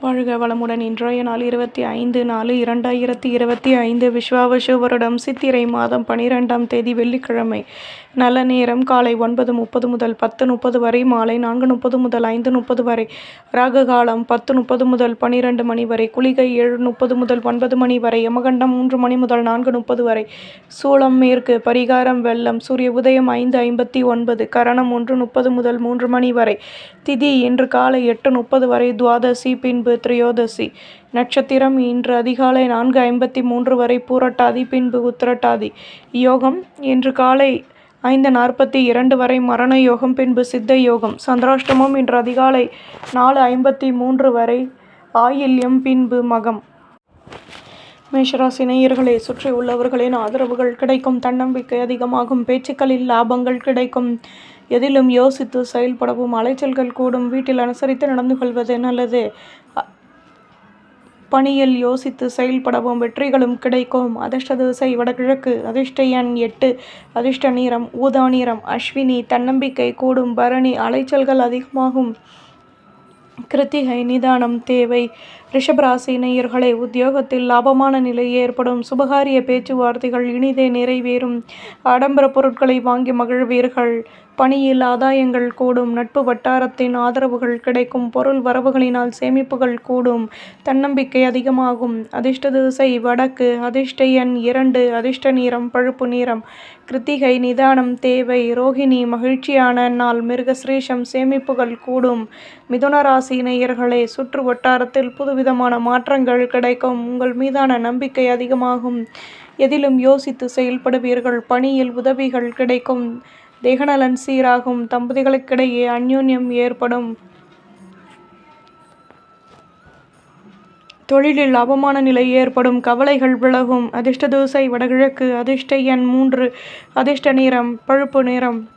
வாழ்க வளமுடன். இன்றைய நாள் இருபத்தி ஐந்து நாலு இரண்டாயிரத்தி இருபத்தி ஐந்து விஸ்வாவசு வருடம். சித்திரை மாதம் பனிரெண்டாம் தேதி வெள்ளிக்கிழமை. நல்ல நேரம். காலை ஒன்பது முப்பது முதல் பத்து முப்பது வரை. மாலை நான்கு முப்பது முதல் ஐந்து முப்பது வரை. ராகு காலம் பத்து முப்பது முதல் பனிரெண்டு மணி வரை. குளிகை ஏழு முப்பது முதல் ஒன்பது மணி வரை. யமகண்டம் மூன்று மணி முதல் நான்கு முப்பது வரை. சூளம் மேற்கு. பரிகாரம் வெள்ளம். சூரிய உதயம் ஐந்து ஐம்பத்தி ஒன்பது. கரணம் ஒன்று முப்பது முதல் மூன்று மணி வரை. திதி இன்று காலை எட்டு முப்பது வரை. துவாதசி பின்பு திரையோதசி. நட்சத்திரம் இன்று அதிகாலை நான்கு ஐம்பத்தி மூன்று வரை பூரட்டாதி பின்பு உத்திரட்டாதி. யோகம் இன்று காலை ஐந்து நாற்பத்தி இரண்டு வரை மரண யோகம் பின்பு சித்த யோகம். சந்திராஷ்டமம் இன்று அதிகாலை நாலு ஐம்பத்தி மூன்று வரை ஆயில்யம் பின்பு மகம். மேஷராசி நேயர்களே சுற்றி உள்ளவர்களின் ஆதரவுகள் கிடைக்கும் தன்னம்பிக்கை அதிகமாகும் பேச்சுக்களில் லாபங்கள் கிடைக்கும். எதிலும் யோசித்து செயல்படவும் அலைச்சல்கள் கூடும் வீட்டில் அனுசரித்து நடந்து கொள்வது நல்லது. பணியில் யோசித்து செயல்படவும் வெற்றிகளும் கிடைக்கும். அதிர்ஷ்ட திசை வடகிழக்கு அதிர்ஷ்ட எண் எட்டு அதிர்ஷ்ட நிறம் ஊதா நிறம். அஸ்வினி தன்னம்பிக்கை கூடும் பரணி அலைச்சல்கள் அதிகமாகும். கிருத்திகை நிதானம் தேவை. ரிஷபராசி நேயர்களே உத்தியோகத்தில் லாபமான நிலை ஏற்படும். சுபகாரிய பேச்சுவார்த்தைகள் இனிதே நிறைவேறும். ஆடம்பர பொருட்களை வாங்கி மகிழ்வீர்கள். பணியில் ஆதாயங்கள் கூடும். நட்பு வட்டாரத்தின் ஆதரவுகள் கிடைக்கும். பொருள் வரவுகளினால் சேமிப்புகள் கூடும். தன்னம்பிக்கை அதிகமாகும். அதிர்ஷ்ட திசை வடக்கு அதிர்ஷ்ட எண் இரண்டு அதிர்ஷ்ட நிறம் பழுப்பு நிறம். கிருத்திகை நிதானம் தேவை ரோகிணி மகிழ்ச்சியான நாள் மிருகசிரேஷம் சேமிப்புகள் கூடும். மிதுன ராசி நேயர்களே சுற்று வட்டாரத்தில் விதமான மாற்றங்கள் கிடைக்கும். உங்கள் மீதான நம்பிக்கை அதிகமாகும். எதிலும் யோசித்து செயல்படுவீர்கள். பணியில் உதவிகள் கிடைக்கும். தேகநலன் சீராகும். தம்பதிகளுக்கிடையே அந்யோன்யம் ஏற்படும். தொழிலில் அவமான நிலை ஏற்படும். கவலைகள் விலகும். அதிர்ஷ்ட தோசை வடகிழக்கு. அதிர்ஷ்ட எண் மூன்று. அதிர்ஷ்ட நிறம். பழுப்பு நிறம்.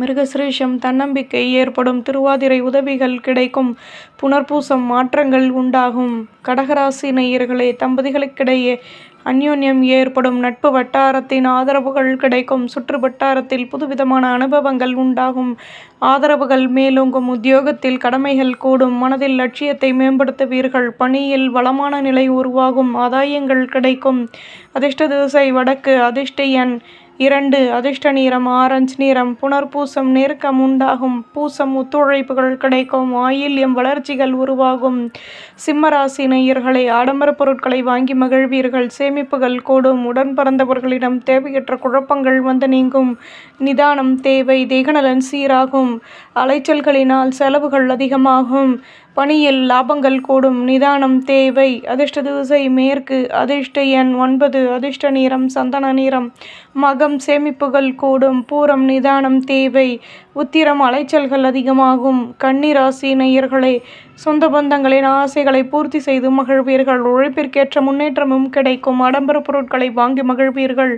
மிருகசிரேஷம் தன்னம்பிக்கை ஏற்படும் திருவாதிரை உதவிகள் கிடைக்கும். புனர்பூசம் மாற்றங்கள் உண்டாகும். கடகராசி நேயர்களே தம்பதிகளுக்கிடையே அந்யோன்யம் ஏற்படும். நட்பு வட்டாரத்தின் ஆதரவுகள் கிடைக்கும். சுற்று வட்டாரத்தில் புதுவிதமான அனுபவங்கள் உண்டாகும். ஆதரவுகள் மேலோங்கும். உத்தியோகத்தில் கடமைகள் கூடும். மனதில் லட்சியத்தை மேம்படுத்துவீர்கள். பணியில் வளமான நிலை உருவாகும். ஆதாயங்கள் கிடைக்கும். அதிர்ஷ்ட திசை வடக்கு. அதிர்ஷ்ட எண் இரண்டு அதிர்ஷ்ட நிறம் ஆரஞ்சு நிறம் புனர்பூசம் நெருக்கம் உண்டாகும். பூசம் ஒத்துழைப்புகள் கிடைக்கும். ஆயில்யம் வளர்ச்சிகள் உருவாகும். சிம்மராசி நேயர்களை ஆடம்பர பொருட்களை வாங்கி மகிழ்வீர்கள். சேமிப்புகள் கூடும். உடன் பிறந்தவர்களிடம் தேவையற்ற குழப்பங்கள் வந்து நீங்கும். நிதானம் தேவை தேகநலன் சீராகும். அலைச்சல்களினால் செலவுகள் அதிகமாகும். பணியில் லாபங்கள் கூடும். நிதானம் தேவை அதிர்ஷ்ட திசை மேற்கு அதிர்ஷ்ட எண் ஒன்பது அதிர்ஷ்ட நிறம் சந்தன நிறம். மகம் சேமிப்புகள் கூடும். பூரம் நிதானம் தேவை. உத்திரம் அலைச்சல்கள் அதிகமாகும். கன்னிராசி நேயர்களே சொந்த பந்தங்களின் ஆசைகளை பூர்த்தி செய்து மகிழ்வீர்கள். உழைப்பிற்கேற்ற முன்னேற்றமும் கிடைக்கும். ஆடம்பர பொருட்களை வாங்கி மகிழ்வீர்கள்.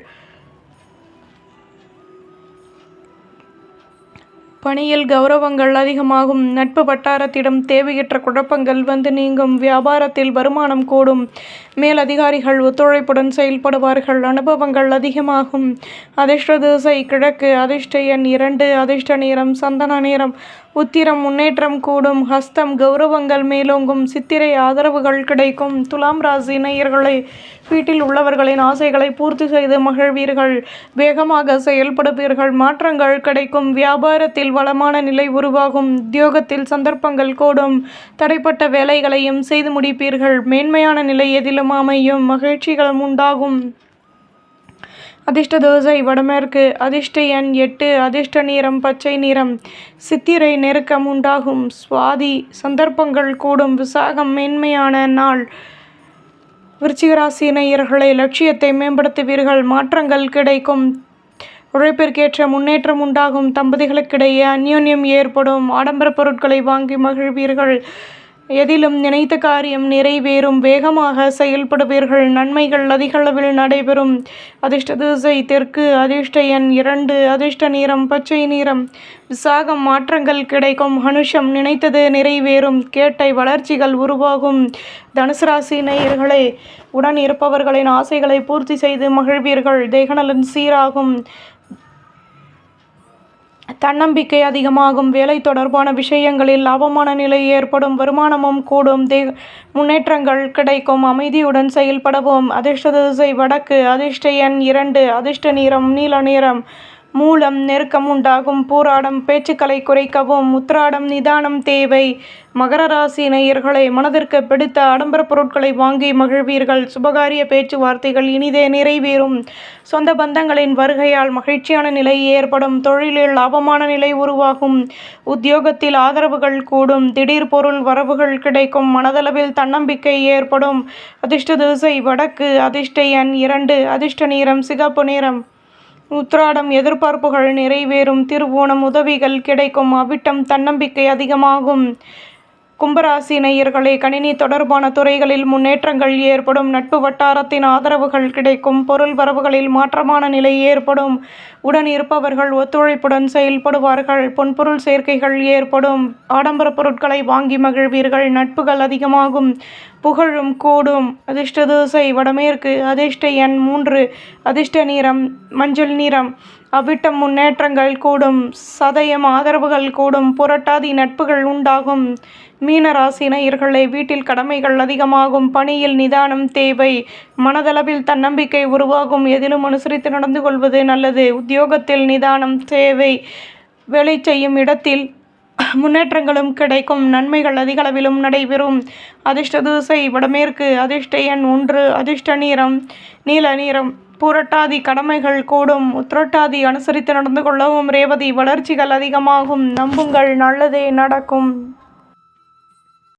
பணியில் கௌரவங்கள் அதிகமாகும். நட்பு வட்டாரத்திடம் தேவையற்ற குழப்பங்கள் வந்து நீங்கும். வியாபாரத்தில் வருமானம் கூடும். மேலதிகாரிகள் ஒத்துழைப்புடன் செயல்படுவார்கள். அனுபவங்கள் அதிகமாகும். அதிர்ஷ்ட திசை கிழக்கு. அதிர்ஷ்ட எண் இரண்டு. அதிர்ஷ்ட நேரம். சந்தன நேரம். உத்திரம் முன்னேற்றம் கூடும் ஹஸ்தம் கௌரவங்கள் மேலோங்கும் சித்திரை ஆதரவுகள் கிடைக்கும். துலாம் ராசி நேயர்களை வீட்டில் உள்ளவர்களின் ஆசைகளை பூர்த்தி செய்து மகிழ்வீர்கள். வேகமாக செயல்படுவீர்கள். மாற்றங்கள் கிடைக்கும். வியாபாரத்தில் வளமான நிலை உருவாகும். உத்தியோகத்தில் சந்தர்ப்பங்கள் கூடும். தடைப்பட்ட வேலைகளையும் செய்து முடிப்பீர்கள். மேன்மையான நிலை எதிலும் அமையும். மகிழ்ச்சிகளும் உண்டாகும். அதிர்ஷ்ட தோசை வடமேற்கு அதிர்ஷ்ட எண் எட்டு அதிர்ஷ்ட நிறம் பச்சை நிறம். சித்திரை நெருக்கம் உண்டாகும். சுவாதி சந்தர்ப்பங்கள் கூடும். விசாகம் மேன்மையான நாள். விருச்சிகராசி நேயர்களை லட்சியத்தை மேம்படுத்துவீர்கள். மாற்றங்கள் கிடைக்கும். உழைப்பிற்கேற்ற முன்னேற்றம் உண்டாகும். தம்பதிகளுக்கிடையே அந்யோன்யம் ஏற்படும். ஆடம்பர பொருட்களை வாங்கி மகிழ்வீர்கள். எதிலும் நினைத்த காரியம் நிறைவேறும். வேகமாக செயல்படுவீர்கள். நன்மைகள் அதிகளவில் நடைபெறும். அதிர்ஷ்ட திசை தெற்கு அதிர்ஷ்ட எண் இரண்டு அதிர்ஷ்ட நீரம் பச்சை நிறம். விசாகம் மாற்றங்கள் கிடைக்கும். மனுஷம் நினைத்தது நிறைவேறும். கேட்டை வளர்ச்சிகள் உருவாகும். தனுசு ராசி நேயர்களே உடன் இருப்பவர்களின் ஆசைகளை பூர்த்தி செய்து மகிழ்வீர்கள். தேகநலன் சீராகும். தன்னம்பிக்கை அதிகமாகும். வேலை தொடர்பான விஷயங்களில் லாபமான நிலை ஏற்படும். வருமானமும் கூடும். தே முன்னேற்றங்கள் கிடைக்கும். அமைதியுடன் செயல்படவும். அதிர்ஷ்ட திசை வடக்கு. அதிர்ஷ்ட எண் இரண்டு. அதிர்ஷ்ட நிறம் நீல நிறம். மூலம் நெருக்கம் உண்டாகும். பூராடம் பேச்சுக்களை குறைக்கவும் உத்திராடம் நிதானம் தேவை. மகர ராசி நேயர்களை மனதிற்கு பிடித்த ஆடம்பர பொருட்களை வாங்கி மகிழ்வீர்கள். சுபகாரிய பேச்சுவார்த்தைகள் இனிதே நிறைவேறும். சொந்த பந்தங்களின் வருகையால் மகிழ்ச்சியான நிலை ஏற்படும். தொழிலில் லாபமான நிலை உருவாகும். உத்தியோகத்தில் ஆதரவுகள் கூடும். திடீர் பொருள் வரவுகள் கிடைக்கும். மனதளவில் தன்னம்பிக்கை ஏற்படும். அதிர்ஷ்ட திசை வடக்கு அதிர்ஷ்ட எண் இரண்டு அதிர்ஷ்ட நிறம் சிகப்பு நிறம். உத்ராடம் எதிர்பார்ப்புகள் நிறைவேறும். திருவோணம் உதவிகள் கிடைக்கும். அவிட்டம் தன்னம்பிக்கை அதிகமாகும். கும்பராசி நேயர்களே கணினி தொடர்பான துறைகளில் முன்னேற்றங்கள் ஏற்படும் நட்பு வட்டாரத்தின் ஆதரவுகள் கிடைக்கும் பொருள் வரவுகளில் மாற்றமான நிலை ஏற்படும் உடன் இருப்பவர்கள் ஒத்துழைப்புடன் செயல்படுவார்கள் பொன்பொருள் சேர்க்கைகள் ஏற்படும் ஆடம்பர பொருட்களை வாங்கி மகிழ்வீர்கள் நட்புகள் அதிகமாகும் புகழும் கூடும் அதிர்ஷ்ட தோசை வடமேற்கு அதிர்ஷ்ட எண் மூன்று அதிர்ஷ்ட நிறம் மஞ்சள் நிறம் அவ்விட்டம் முன்னேற்றங்கள் கூடும் சதயம் ஆதரவுகள் கூடும் புரட்டாதி நட்புகள் உண்டாகும் மீனராசினயர்களை வீட்டில் கடமைகள் அதிகமாகும் பணியில் நிதானம் தேவை. மனதளவில் தன்னம்பிக்கை உருவாகும். எதிலும் அனுசரித்து நடந்து கொள்வது நல்லது. உத்தியோகத்தில் நிதானம் தேவை. வேலை செய்யும் இடத்தில் முன்னேற்றங்களும் கிடைக்கும். நன்மைகள் அதிகளவிலும் நடைபெறும். அதிர்ஷ்ட தூசை வடமேற்கு அதிர்ஷ்ட எண் ஒன்று அதிர்ஷ்ட நீரம் நீல நிறம். பூரட்டாதி கடமைகள் கூடும். உத்திரட்டாதி அனுசரித்து நடந்து கொள்ளவும் ரேவதி வளர்ச்சிகள் அதிகமாகும். நம்புங்கள் நல்லதே நடக்கும்.